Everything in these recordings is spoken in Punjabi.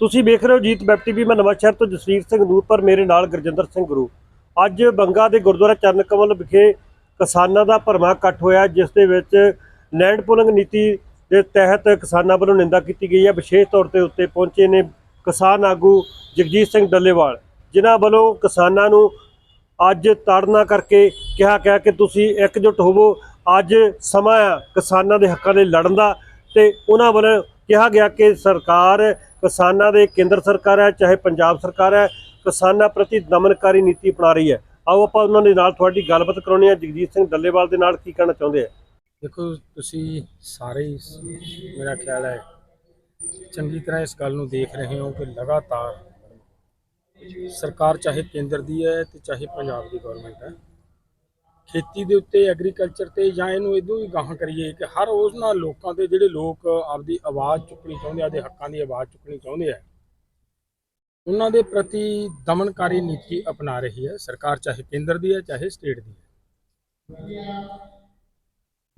ਤੁਸੀਂ ਵੇਖ ਰਹੇ ਹੋ ਜੀਤ ਵੈਬ ਟੀਵੀ, ਮੈਂ ਨਵਾਂਸ਼ਹਿਰ ਤੋਂ ਜਸਵੀਰ ਸਿੰਘ ਨੂਰ, ਪਰ ਮੇਰੇ ਨਾਲ ਗੁਰਜਿੰਦਰ ਸਿੰਘ ਗੁਰੂ। ਅੱਜ ਬੰਗਾ ਦੇ ਗੁਰਦੁਆਰਾ ਚਰਨ ਕਮਲ ਵਿਖੇ ਕਿਸਾਨਾਂ ਦਾ ਭਰਮਾ ਇਕੱਠ ਹੋਇਆ, ਜਿਸ ਦੇ ਵਿੱਚ ਲੈਂਡ ਪੂਲਿੰਗ ਨੀਤੀ ਦੇ ਤਹਿਤ ਕਿਸਾਨਾਂ ਵੱਲੋਂ ਨਿੰਦਾ ਕੀਤੀ ਗਈ ਹੈ। ਵਿਸ਼ੇਸ਼ ਤੌਰ ਤੇ ਉੱਤੇ ਪਹੁੰਚੇ ਨੇ ਕਿਸਾਨ ਆਗੂ ਜਗਜੀਤ ਸਿੰਘ ਡੱਲੇਵਾਲ, ਜਿਨ੍ਹਾਂ ਵੱਲੋਂ ਕਿਸਾਨਾਂ ਨੂੰ ਅੱਜ ਤਾੜਨਾ ਕਰਕੇ ਕਿਹਾ ਗਿਆ ਕਿ ਤੁਸੀਂ ਇਕਜੁੱਟ ਹੋਵੋ। ਅੱਜ ਸਮਾਂ ਆ ਕਿਸਾਨਾਂ ਦੇ ਹੱਕਾਂ ਲਈ ਲੜਨ ਦਾ ਤੇ ਉਹਨਾਂ ਵੱਲੋਂ ਕਿਹਾ ਗਿਆ ਕਿ ਸਰਕਾਰ ਕਿਸਾਨਾਂ ਦੇ ਕੇਂਦਰ ਸਰਕਾਰ ਹੈ, ਚਾਹੇ ਪੰਜਾਬ ਸਰਕਾਰ ਹੈ, ਕਿਸਾਨਾਂ ਪ੍ਰਤੀ ਦਮਨਕਾਰੀ ਨੀਤੀ ਅਪਣਾ ਰਹੀ ਹੈ। ਆਓ ਆਪਾਂ ਉਹਨਾਂ ਦੇ ਨਾਲ ਤੁਹਾਡੀ ਗੱਲਬਾਤ ਕਰਾਉਣੀ ਹੈ। ਜਗਜੀਤ ਸਿੰਘ ਡੱਲੇਵਾਲ ਦੇ ਨਾਲ ਕੀ ਕਹਿਣਾ ਚਾਹੁੰਦੇ ਆ? ਦੇਖੋ, ਤੁਸੀਂ ਸਾਰੇ ਮੇਰਾ ਖਿਆਲ ਹੈ, ਚੰਗੀ ਤਰ੍ਹਾਂ ਇਸ ਗੱਲ ਨੂੰ ਦੇਖ ਰਹੇ ਹੋ ਕਿ ਲਗਾਤਾਰ ਸਰਕਾਰ ਚਾਹੇ ਕੇਂਦਰ ਦੀ ਹੈ ਤੇ ਚਾਹੇ ਪੰਜਾਬ ਦੀ ਗਵਰਨਮੈਂਟ ਹੈ ਖੇਤੀ ਦੇ ਉੱਤੇ ਐਗਰੀਕਲਚਰ ਤੇ ਜਾਂ ਇਹਨੂੰ ਇਦੋਂ ਵੀ ਗਾਹਾਂ ਕਰੀਏ ਕਿ ਹਰ ਉਹਨਾਂ ਲੋਕਾਂ ਦੇ ਜਿਹੜੇ ਲੋਕ ਆਪਦੀ ਆਵਾਜ਼ ਚੁੱਕਣੀ ਚਾਹੁੰਦੇ ਆ ਦੇ ਹੱਕਾਂ ਦੀ ਆਵਾਜ਼ ਚੁੱਕਣੀ ਚਾਹੁੰਦੇ ਆ, ਉਹਨਾਂ ਦੇ ਪ੍ਰਤੀ ਦਮਨਕਾਰੀ ਨੀਤੀ ਅਪਣਾ ਰਹੀ ਹੈ। ਸਰਕਾਰ ਚਾਹੇ ਕੇਂਦਰ ਦੀ ਹੈ, ਚਾਹੇ ਸਟੇਟ ਦੀ ਹੈ।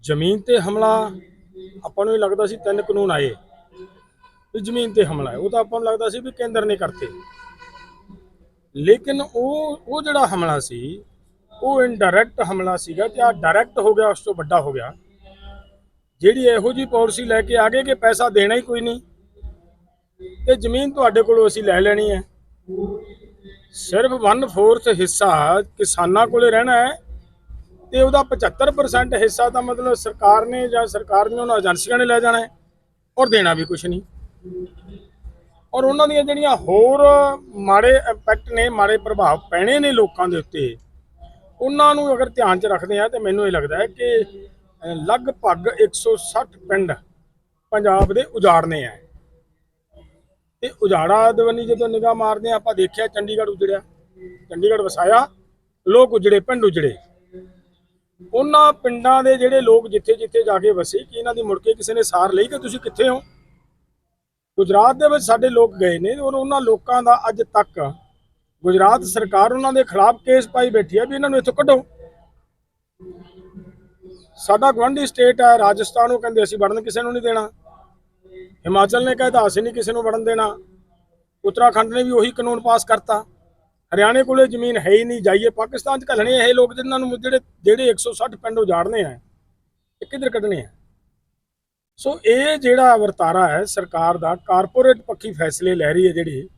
ਜ਼ਮੀਨ ਤੇ ਹਮਲਾ ਆਪਾਂ ਨੂੰ ਇਹ ਲੱਗਦਾ ਸੀ ਤਿੰਨ ਕਾਨੂੰਨ ਆਏ, ਵੀ ਜ਼ਮੀਨ ਤੇ ਹਮਲਾ ਹੈ। ਉਹ ਤਾਂ ਆਪਾਂ ਨੂੰ ਲੱਗਦਾ ਸੀ ਵੀ ਕੇਂਦਰ ਨੇ ਕਰਤੇ। ਲੇਕਿਨ ਉਹ ਉਹ ਜਿਹੜਾ ਹਮਲਾ ਸੀ ਉਹ ਇਨਡਾਇਰੈਕਟ ਹਮਲਾ ਸੀਗਾ ਤੇ ਆ ਡਾਇਰੈਕਟ ਹੋ ਗਿਆ, ਉਸ ਤੋਂ ਵੱਡਾ ਹੋ ਗਿਆ। ਜਿਹੜੀ ਇਹੋ ਜੀ ਪਾਲਿਸੀ ਲੈ ਕੇ ਆ ਗਏ ਕਿ ਪੈਸਾ ਦੇਣਾ ਹੀ ਕੋਈ ਨਹੀਂ। ਤੇ ਜ਼ਮੀਨ ਤੁਹਾਡੇ ਕੋਲੋਂ ਅਸੀਂ ਲੈ ਲੈਣੀ ਹੈ। ਸਿਰਫ 1/4 ਹਿੱਸਾ ਕਿਸਾਨਾਂ ਕੋਲੇ ਰਹਿਣਾ ਹੈ ਤੇ ਉਹਦਾ 75% ਹਿੱਸਾ ਤਾਂ ਮਤਲਬ ਸਰਕਾਰ ਨੇ ਜਾਂ ਸਰਕਾਰ ਨੇ ਉਹਨਾਂ ਏਜੰਸੀਆਂ ਨੇ ਲੈ ਜਾਣਾ ਹੈ ਔਰ ਦੇਣਾ ਵੀ ਕੁਝ ਨਹੀਂ। ਔਰ ਉਹਨਾਂ ਦੀਆਂ ਜਿਹੜੀਆਂ ਹੋਰ ਮਾੜੇ ਇੰਪੈਕਟ ਨੇ, ਮਾੜੇ ਪ੍ਰਭਾਵ ਪੈਣੇ ਨੇ ਲੋਕਾਂ ਦੇ ਉੱਤੇ ਉਹਨਾਂ ਨੂੰ ਅਗਰ ਧਿਆਨ 'ਚ ਰੱਖਦੇ ਆ ਤੇ ਮੈਨੂੰ ਇਹ ਲੱਗਦਾ ਹੈ ਕਿ ਅਹ, ਲਗਭਗ 160 ਪਿੰਡ ਪੰਜਾਬ ਦੇ ਉਜਾੜਨੇ ਆ। ਤੇ ਉਜਾੜਾ ਦਵਨੀ ਜਦੋਂ ਨਿਗਾਹ ਮਾਰਦੇ ਆ ਆਪਾਂ ਦੇਖਿਆ ਚੰਡੀਗੜ੍ਹ ਉਜੜਿਆ ਚੰਡੀਗੜ੍ਹ ਵਸਾਇਆ ਲੋਕ ਉਜੜੇ ਪਿੰਡ ਉਜੜੇ। ਉਹਨਾਂ ਪਿੰਡਾਂ ਦੇ ਜਿਹੜੇ ਲੋਕ ਜਿੱਥੇ ਜਿੱਥੇ ਜਾ ਕੇ ਵਸੇ ਕਿ ਇਹਨਾਂ ਦੀ ਮੁੜ ਕੇ ਕਿਸੇ ਨੇ ਸਾਰ ਲਈ ਕਿ ਤੁਸੀਂ ਕਿੱਥੇ ਹੋ? ਗੁਜਰਾਤ ਦੇ ਵਿੱਚ ਸਾਡੇ ਲੋਕ ਗਏ ਨੇ ਔਰ ਉਹਨਾਂ ਲੋਕਾਂ ਦਾ ਅੱਜ ਤੱਕ ਗੁਜਰਾਤ ਸਰਕਾਰ ਉਹਨਾਂ ਦੇ ਖਿਲਾਫ ਕੇਸ ਪਾਈ ਬੈਠੀ ਹੈ ਵੀ ਇਹਨਾਂ ਨੂੰ ਇੱਥੋਂ ਕੱਢੋ। ਸਾਡਾ ਗਵਾਂਢੀ ਸਟੇਟ ਹੈ ਰਾਜਸਥਾਨ ਉਹ ਕਹਿੰਦੇ ਅਸੀਂ ਵੜਨ ਕਿਸੇ ਨੂੰ ਨਹੀਂ ਦੇਣਾ। ਹਿਮਾਚਲ ਨੇ ਕਹਿੰਦਾ ਅਸੀਂ ਨਹੀਂ ਕਿਸੇ ਨੂੰ ਵੜਨ ਦੇਣਾ। ਉੱਤਰਾਖੰਡ ਨੇ ਵੀ ਉਹੀ ਕਾਨੂੰਨ ਪਾਸ ਕਰਤਾ। ਹਰਿਆਣੇ ਕੋਲੇ ਜ਼ਮੀਨ ਹੈ ਹੀ ਨਹੀਂ, ਜਾਈਏ। ਪਾਕਿਸਤਾਨ ਚ ਘੱਲਣੇ ਇਹ ਲੋਕ ਜਿਨ੍ਹਾਂ ਨੂੰ ਜਿਹੜੇ ਜਿਹੜੇ 160 ਪਿੰਡ ਉਜਾੜਨੇ ਆ, ਇਹ ਕਿੱਧਰ ਕੱਢਣੇ ਆ? ਸੋ ਇਹ ਜਿਹੜਾ ਵਰਤਾਰਾ ਹੈ ਸਰਕਾਰ ਦਾ ਕਾਰਪੋਰੇਟ ਪੱਖੀ ਫੈਸਲੇ ਲੈ ਰਹੀ ਹੈ ਜਿਹੜੀ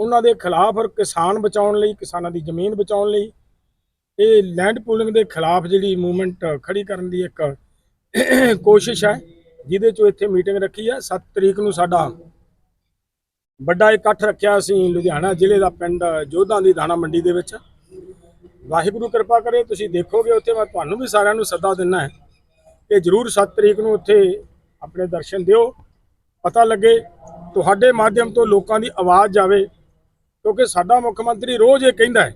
ਉਹਨਾਂ ਦੇ ਖਿਲਾਫ ਔਰ ਕਿਸਾਨ ਬਚਾਉਣ ਲਈ, ਕਿਸਾਨਾਂ ਦੀ ਜ਼ਮੀਨ ਬਚਾਉਣ ਲਈ, ਇਹ ਲੈਂਡ ਪੂਲਿੰਗ ਦੇ ਖਿਲਾਫ ਜਿਹੜੀ ਮੂਵਮੈਂਟ ਖੜੀ ਕਰਨ ਦੀ ਇੱਕ ਕੋਸ਼ਿਸ਼ ਹੈ, ਜਿਹਦੇ ਚੋਂ ਇੱਥੇ ਮੀਟਿੰਗ ਰੱਖੀ ਹੈ। 7 ਤਰੀਕ ਨੂੰ ਸਾਡਾ ਵੱਡਾ ਇਕੱਠ ਰੱਖਿਆ ਅਸੀਂ ਲੁਧਿਆਣਾ ਜ਼ਿਲ੍ਹੇ ਦਾ ਪਿੰਡ ਜੋਧਾਂ ਦੀ ਦਾਣਾ ਮੰਡੀ ਦੇ ਵਿੱਚ। ਵਾਹਿਗੁਰੂ ਕਿਰਪਾ ਕਰੇ, ਤੁਸੀਂ ਦੇਖੋਗੇ ਉੱਥੇ, ਮੈਂ ਤੁਹਾਨੂੰ ਵੀ ਸਾਰਿਆਂ ਨੂੰ ਸੱਦਾ ਦਿੰਨਾ ਹੈ ਕਿ ਜਰੂਰ 7 ਤਰੀਕ ਨੂੰ ਉੱਥੇ ਆਪਣੇ ਦਰਸ਼ਨ ਦਿਓ। ਪਤਾ ਲੱਗੇ, ਤੁਹਾਡੇ ਮਾਧਿਅਮ ਤੋਂ ਲੋਕਾਂ ਦੀ ਆਵਾਜ਼ ਜਾਵੇ। ਕਿਉਂਕਿ ਸਾਡਾ ਮੁੱਖ ਮੰਤਰੀ ਰੋਜ਼ ਇਹ ਕਹਿੰਦਾ ਹੈ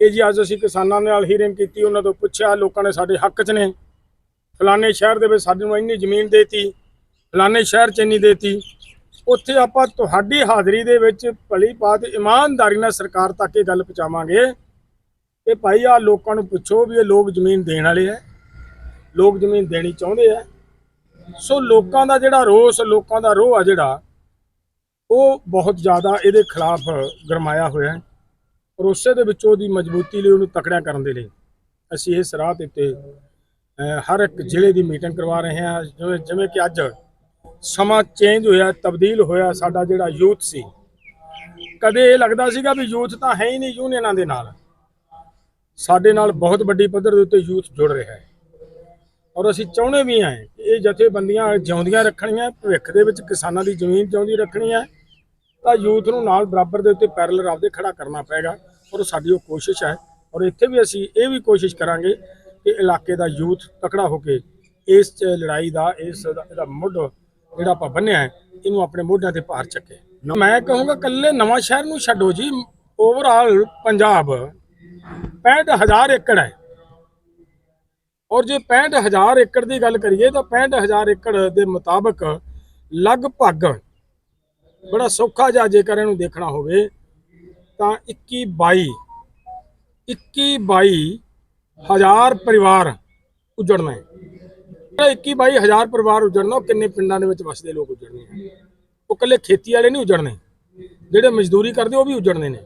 ਕਿ ਜੀ ਅੱਜ ਅਸੀਂ ਕਿਸਾਨਾਂ ਨਾਲ ਹੀਰਿੰਗ ਕੀਤੀ, ਉਹਨਾਂ ਤੋਂ ਪੁੱਛਿਆ, ਲੋਕਾਂ ਨੇ ਸਾਡੇ ਹੱਕ 'ਚ ਨੇ। ਫਲਾਣੇ ਸ਼ਹਿਰ ਦੇ ਵਿੱਚ ਸਾਨੂੰ ਇੰਨੀ ਜ਼ਮੀਨ ਦੇਤੀ, ਫਲਾਣੇ ਸ਼ਹਿਰ 'ਚ ਇੰਨੀ ਦੇਤੀ। ਉੱਥੇ ਆਪਾਂ ਤੁਹਾਡੀ ਹਾਜ਼ਰੀ ਦੇ ਵਿੱਚ ਭਲੀ ਬਾਤ ਇਮਾਨਦਾਰੀ ਨਾਲ ਸਰਕਾਰ ਤੱਕ ਇਹ ਗੱਲ ਪਹੁੰਚਾਵਾਂਗੇ ਕਿ ਭਾਈ ਆ ਲੋਕਾਂ ਨੂੰ ਪੁੱਛੋ ਵੀ ਇਹ ਲੋਕ ਜ਼ਮੀਨ ਦੇਣ ਵਾਲੇ ਆ, ਲੋਕ ਜ਼ਮੀਨ ਦੇਣੀ ਚਾਹੁੰਦੇ ਆ। ਸੋ ਲੋਕਾਂ ਦਾ ਜਿਹੜਾ ਰੋਸ, ਲੋਕਾਂ ਦਾ ਰੋਹ ਆ ਜਿਹੜਾ ਉਹ ਬਹੁਤ ਜ਼ਿਆਦਾ ਇਹਦੇ ਖਿਲਾਫ ਗਰਮਾਇਆ ਹੋਇਆ ਹੈ ਔਰ ਉਸੇ ਦੇ ਵਿੱਚੋਂ ਉਹਦੀ ਮਜ਼ਬੂਤੀ ਲਈ ਉਹਨੂੰ ਤਕੜਿਆ ਕਰਨ ਦੇ ਲਈ ਅਸੀਂ ਇਸ ਰਾਹ ਦੇ ਉੱਤੇ ਹਰ ਇੱਕ ਜ਼ਿਲ੍ਹੇ ਦੀ ਮੀਟਿੰਗ ਕਰਵਾ ਰਹੇ ਹਾਂ। ਜਿਵੇਂ ਜਿਵੇਂ ਕਿ ਅੱਜ ਸਮਾਂ ਚੇਂਜ ਹੋਇਆ, ਤਬਦੀਲ ਹੋਇਆ, ਸਾਡਾ ਜਿਹੜਾ ਯੂਥ ਸੀ, ਕਦੇ ਇਹ ਲੱਗਦਾ ਸੀਗਾ ਵੀ ਯੂਥ ਤਾਂ ਹੈ ਹੀ ਨਹੀਂ ਯੂਨੀਅਨਾਂ ਦੇ ਨਾਲ। ਸਾਡੇ ਨਾਲ ਬਹੁਤ ਵੱਡੀ ਪੱਧਰ ਦੇ ਉੱਤੇ ਯੂਥ ਜੁੜ ਰਿਹਾ ਹੈ। ਔਰ ਅਸੀਂ ਚਾਹੁੰਦੇ ਵੀ ਹਾਂ ਕਿ ਇਹ ਜਥੇਬੰਦੀਆਂ ਜਿਉਂਦੀਆਂ ਰੱਖਣੀਆਂ, ਭਵਿੱਖ ਦੇ ਵਿੱਚ ਕਿਸਾਨਾਂ ਦੀ ਜ਼ਮੀਨ ਜਿਉਂਦੀ ਰੱਖਣੀ ਹੈ। ਤਾਂ ਯੂਥ ਨੂੰ ਨਾਲ ਬਰਾਬਰ ਦੇ ਉੱਤੇ ਪੈਰਲਰ ਆਪਦੇ ਖੜਾ ਕਰਨਾ ਪਏਗਾ ਔਰ ਸਾਡੀ ਉਹ ਕੋਸ਼ਿਸ਼ ਹੈ ਔਰ ਇੱਥੇ ਵੀ ਅਸੀਂ ਇਹ ਵੀ ਕੋਸ਼ਿਸ਼ ਕਰਾਂਗੇ ਕਿ ਇਲਾਕੇ ਦਾ ਯੂਥ ਤਕੜਾ ਹੋ ਕੇ ਇਸ 'ਚ ਲੜਾਈ ਦਾ, ਇਸ ਦਾ, ਇਹਦਾ ਮੁੱਢ ਜਿਹੜਾ ਆਪਾਂ ਬੰਨਿਆ ਹੈ, ਇਹਨੂੰ ਆਪਣੇ ਮੋਢਿਆਂ ਤੇ ਭਾਰ ਚੱਕੇ। ਮੈਂ ਕਹੂੰਗਾ ਕੱਲੇ ਨਵਾਂ ਸ਼ਹਿਰ ਨੂੰ ਛੱਡੋ ਜੀ ਓਵਰਆਲ ਪੰਜਾਬ 65000 ਏਕੜ ਹੈ। ਔਰ ਜੇ 65000 ਏਕੜ ਦੀ ਗੱਲ ਕਰੀਏ ਤਾਂ 65000 ਏਕੜ ਦੇ ਮੁਤਾਬਕ ਲਗਭਗ ਬੜਾ ਸੌਖਾ ਜਿਹਾ ਜੇਕਰ ਇਹਨੂੰ ਦੇਖਣਾ ਹੋਵੇ, ਤਾਂ 21 22 21 22 ਹਜ਼ਾਰ ਪਰਿਵਾਰ ਉਜੜਨਾ ਹੈ। ਜਿਹੜਾ 21 22 ਹਜ਼ਾਰ ਪਰਿਵਾਰ ਉਜੜਨਾ, ਉਹ ਕਿੰਨੇ ਪਿੰਡਾਂ ਦੇ ਵਿੱਚ ਵਸਦੇ ਲੋਕ ਉਜੜਨੇ ਆ? ਉਹ ਇਕੱਲੇ ਖੇਤੀ ਵਾਲੇ ਨਹੀਂ ਉਜੜਨੇ। ਜਿਹੜੇ ਮਜ਼ਦੂਰੀ ਕਰਦੇ, ਉਹ ਵੀ ਉਜੜਨੇ ਨੇ।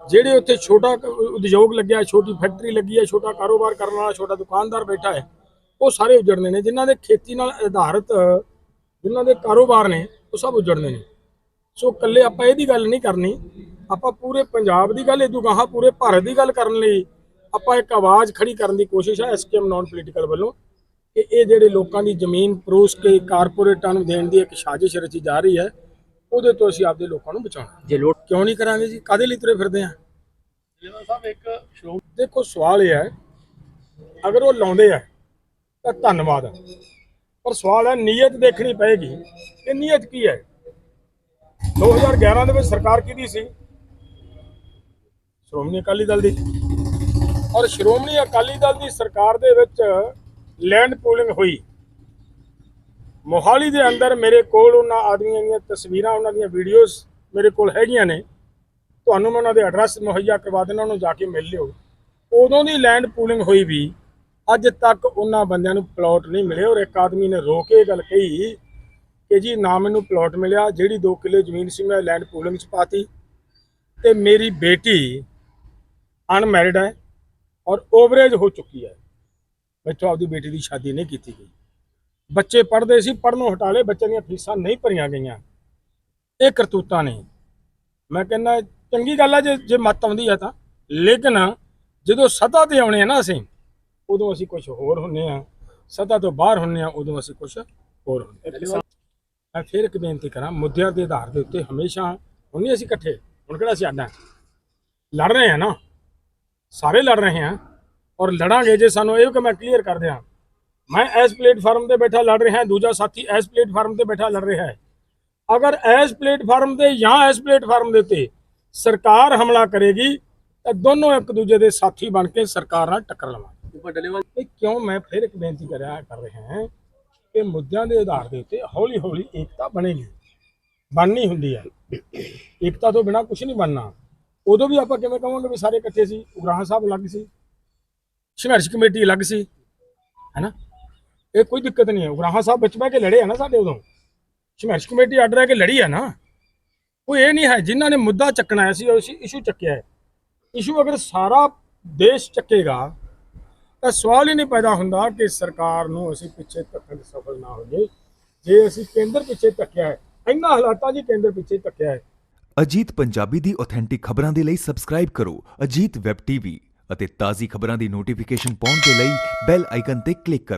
ਜਿਹੜੇ ਉੱਥੇ ਛੋਟਾ ਉਦਯੋਗ ਲੱਗਿਆ, ਛੋਟੀ ਫੈਕਟਰੀ ਲੱਗੀ ਹੈ, ਛੋਟਾ ਕਾਰੋਬਾਰ ਕਰਨ ਵਾਲਾ, ਛੋਟਾ ਦੁਕਾਨਦਾਰ ਬੈਠਾ ਹੈ, ਉਹ ਸਾਰੇ ਉਜੜਨੇ ਨੇ। ਜਿਨ੍ਹਾਂ ਦੇ ਖੇਤੀ ਨਾਲ ਆਧਾਰਿਤ, ਜਿਨ੍ਹਾਂ ਦੇ ਕਾਰੋਬਾਰ ਨੇ ਉਹ ਸਭ ਉਜੜਨੇ ਨੇ। ਸੋ ਇਕੱਲੇ ਆਪਾਂ ਇਹਦੀ ਗੱਲ ਨਹੀਂ ਕਰਨੀ। ਆਪਾਂ ਪੂਰੇ ਪੰਜਾਬ ਦੀ ਗੱਲ ਇਦੋਂ ਗਾਹਾਂ ਪੂਰੇ ਭਾਰਤ ਦੀ ਗੱਲ ਕਰਨ ਲਈ ਆਪਾਂ ਇੱਕ ਆਵਾਜ਼ ਖੜੀ ਕਰਨ ਦੀ ਕੋਸ਼ਿਸ਼ ਹੈ ਐਸਕੇਐਮ ਨਾਨ ਪੋਲੀਟੀਕਲ ਵੱਲੋਂ ਕਿ ਇਹ ਜਿਹੜੇ ਲੋਕਾਂ ਦੀ ਜ਼ਮੀਨ ਪਰੋਸ ਕੇ ਕਾਰਪੋਰੇਟਾਂ ਨੂੰ ਦੇਣ ਦੀ ਇੱਕ ਸਾਜ਼ਿਸ਼ ਰਚੀ ਜਾ ਰਹੀ ਹੈ ਉਹਦੇ ਤੋਂ ਅਸੀਂ ਆਪਦੇ ਲੋਕਾਂ ਨੂੰ ਬਚਾਉਣਾ। ਜੇ ਲੋੜ ਕਿਉਂ ਨਹੀਂ ਕਰਾਂਗੇ ਜੀ? ਕਾਦੇ ਲਈ ਤੁਰੇ ਫਿਰਦੇ ਆ? ਜਿਵੇਂ ਸਾਹਿਬ ਇੱਕ ਦੇਖੋ ਸਵਾਲ ਇਹ ਹੈ ਅਗਰ ਉਹ ਲਾਉਂਦੇ ਆ ਤਾਂ ਧੰਨਵਾਦ ਹੈ। ਪਰ ਸਵਾਲ ਹੈ, ਨੀਅਤ ਦੇਖਣੀ ਪਏਗੀ। ਕਿ ਨੀਅਤ ਕੀ ਹੈ? 2011 ਦੇ ਵਿੱਚ ਸਰਕਾਰ ਕਿਹਦੀ ਸੀ? ਸ਼੍ਰੋਮਣੀ ਅਕਾਲੀ ਦਲ ਦੀ। ਔਰ ਸ਼੍ਰੋਮਣੀ ਅਕਾਲੀ ਦਲ ਦੀ ਸਰਕਾਰ ਦੇ ਵਿੱਚ ਲੈਂਡ ਪੂਲਿੰਗ ਹੋਈ। ਮੋਹਾਲੀ ਦੇ ਅੰਦਰ ਮੇਰੇ ਕੋਲ ਉਹਨਾਂ ਆਦਮੀਆਂ ਦੀਆਂ ਤਸਵੀਰਾਂ, ਉਹਨਾਂ ਦੀਆਂ ਵੀਡੀਓਜ਼ ਮੇਰੇ ਕੋਲ ਹੈਗੀਆਂ ਨੇ। ਤੁਹਾਨੂੰ ਮੈਂ ਉਹਨਾਂ ਦੇ ਐਡਰੈਸ ਮੁਹੱਈਆ ਕਰਵਾ ਦੇਣਾ ਉਹਨੂੰ ਜਾ ਕੇ ਮਿਲ ਲਿਓ। ਉਦੋਂ ਦੀ ਲੈਂਡ ਪੂਲਿੰਗ ਹੋਈ ਵੀ ਅੱਜ ਤੱਕ ਉਹਨਾਂ ਬੰਦਿਆਂ ਨੂੰ ਪਲਾਟ ਨਹੀਂ ਮਿਲੇ ਔਰ ਇੱਕ ਆਦਮੀ ਨੇ ਰੋ ਕੇ ਇਹ ਗੱਲ ਕਹੀ ਕਿ ਜੀ ਨਾ ਮੈਨੂੰ ਪਲਾਟ ਮਿਲਿਆ, ਜਿਹੜੀ 2 ਕਿੱਲੇ ਜ਼ਮੀਨ ਸੀ ਮੈਂ ਲੈਂਡ ਪੂਲਿੰਗ 'ਚ ਪਾਤੀ ਤੇ ਮੇਰੀ ਬੇਟੀ ਅਨਮੈਰਿਡ ਹੈ ਔਰ ਓਵਰੇਜ ਹੋ ਚੁੱਕੀ ਹੈ। ਮੈਥੋਂ ਆਪਦੀ ਬੇਟੀ ਦੀ ਸ਼ਾਦੀ ਨਹੀਂ ਕੀਤੀ ਗਈ। ਬੱਚੇ ਪੜ੍ਹਦੇ ਸੀ, ਪੜ੍ਹਨੋਂ ਹਟਾ ਲਏ, ਬੱਚਿਆਂ ਦੀਆਂ ਫੀਸਾਂ ਨਹੀਂ ਭਰੀਆਂ ਗਈਆਂ। ਇਹ ਕਰਤੂਤਾਂ ਨੇ। ਮੈਂ ਕਹਿੰਦਾ, ਚੰਗੀ ਗੱਲ ਹੈ ਜੇ ਜੇ ਮੱਤ ਆਉਂਦੀ ਹੈ ਤਾਂ। ਲੇਕਿਨ ਜਦੋਂ ਸਤਾ ਤੇ ਆਉਣੇ ਆ ਨਾ ਅਸੀਂ ਉਦੋਂ ਅਸੀਂ ਕੁਝ ਹੋਰ ਹੁੰਨੇ ਆ ਸਤਾ ਤੋਂ ਬਾਹਰ ਹੁੰਨੇ ਆ ਉਦੋਂ ਅਸੀਂ ਕੁਝ ਹੋਰ ਹੁੰਨੇ ਆ। ਮੈਂ ਫਿਰ ਇੱਕ ਬੇਨਤੀ ਕਰਾਂ ਮੁੱਦਿਆਂ ਦੇ ਆਧਾਰ ਦੇ ਉੱਤੇ ਹਮੇਸ਼ਾ ਹੁੰਨੇ ਅਸੀਂ ਇਕੱਠੇ ਹੁਣ ਕਿਹੜਾ ਅਸੀਂ ਅੱਡਾ ਲੜ ਰਹੇ ਆ ਨਾ ਸਾਰੇ ਲੜ ਰਹੇ ਆ ਔਰ ਲੜਾਂਗੇ ਜੇ ਸਾਨੂੰ ਇਹ ਕਿ ਮੈਂ ਕਲੀਅਰ ਕਰ ਦਿਆਂ ਮੈਂ ਇਸ ਪਲੇਟਫਾਰਮ ਤੇ ਬੈਠਾ ਲੜ ਰਿਹਾ ਦੂਜਾ ਸਾਥੀ ਇਸ ਪਲੇਟਫਾਰਮ ਤੇ ਬੈਠਾ ਲੜ ਰਿਹਾ ਹੈ। ਅਗਰ ਇਸ ਪਲੇਟਫਾਰਮ ਤੇ ਜਾਂ ਇਸ ਪਲੇਟਫਾਰਮ ਦੇ ਉੱਤੇ ਸਰਕਾਰ ਹਮਲਾ ਕਰੇਗੀ ਤਾਂ ਦੋਨੋਂ ਇੱਕ ਦੂਜੇ ਦੇ ਸਾਥੀ ਬਣ ਕੇ ਸਰਕਾਰ ਨਾਲ ਟੱਕਰ ਲਵਾਂਗੇ। ਉੱਪਰ ਡਲੇਵਾ ਇਹ ਕਿਉਂ ਮੈਂ ਫਿਰ ਇੱਕ ਬੇਨਤੀ ਕਰਿਆ ਕਰ ਰਿਹਾ ਹਾਂ ਕਿ ਮੁੱਦਿਆਂ ਦੇ ਆਧਾਰ ਦੇ ਉੱਤੇ ਹੌਲੀ ਹੌਲੀ ਏਕਤਾ ਬਣੇਗੀ ਬਣਨੀ ਹੁੰਦੀ ਹੈ ਏਕਤਾ ਤੋਂ ਬਿਨਾ ਕੁਝ ਨਹੀਂ ਬਣਨਾ। ਉਦੋਂ ਵੀ ਆਪਾਂ ਕਿਵੇਂ ਕਹਾਂਗੇ ਵੀ ਸਾਰੇ ਇਕੱਠੇ ਸੀ, ਉਗਰਾਹਾਂ ਸਾਹਿਬ ਅਲੱਗ ਸੀ, ਸੰਘਰਸ਼ ਕਮੇਟੀ ਅਲੱਗ ਸੀ, ਹੈਨਾ? ਇਹ ਕੋਈ ਦਿੱਕਤ ਨਹੀਂ ਹੈ। ਉਗਰਾਹਾਂ ਸਾਹਿਬ ਵਿੱਚ ਬਹਿ ਕੇ ਲੜੇ ਆ ਨਾ ਸਾਡੇ ਉਦੋਂ। ਸੰਘਰਸ਼ ਕਮੇਟੀ ਅੱਡ ਰਹਿ ਕੇ ਲੜੀ ਆ ਨਾ। ਕੋਈ ਇਹ ਨਹੀਂ ਹੈ, ਜਿਨ੍ਹਾਂ ਨੇ ਮੁੱਦਾ ਚੱਕਣਾ ਸੀ ਉਹ ਇਸ਼ੂ ਚੱਕਿਆ ਹੈ। ਇਸ਼ੂ ਅਗਰ ਸਾਰਾ ਦੇਸ਼ ਚੱਕੇਗਾ ਤਾਂ ਸਵਾਲ ਹੀ ਨਹੀਂ ਪੈਦਾ ਹੁੰਦਾ ਕਿ ਸਰਕਾਰ ਨੂੰ ਅਸੀਂ ਪਿੱਛੇ ਧੱਕਣ ਸਫਲ ਨਾ ਹੋਈਏ। ਜੇ ਅਸੀਂ ਕੇਂਦਰ ਪਿੱਛੇ ਧੱਕਿਆ ਹੈ, ਇੰਨਾ ਹਾਲਾਤਾਂ ਜੀ ਕੇਂਦਰ ਪਿੱਛੇ ਧੱਕਿਆ ਹੈ। ਅਜੀਤ ਪੰਜਾਬੀ ਦੀ ਆਥੈਂਟਿਕ ਖਬਰਾਂ ਦੇ ਲਈ ਸਬਸਕ੍ਰਾਈਬ ਕਰੋ ਅਜੀਤ ਵੈਬ ਟੀਵੀ ਅਤੇ ਤਾਜ਼ੀ ਖਬਰਾਂ ਦੀ ਨੋਟੀਫਿਕੇਸ਼ਨ ਪਾਉਣ ਦੇ ਲਈ ਬੈਲ ਆਈਕਨ ਤੇ ਕਲਿੱਕ ਕਰੋ।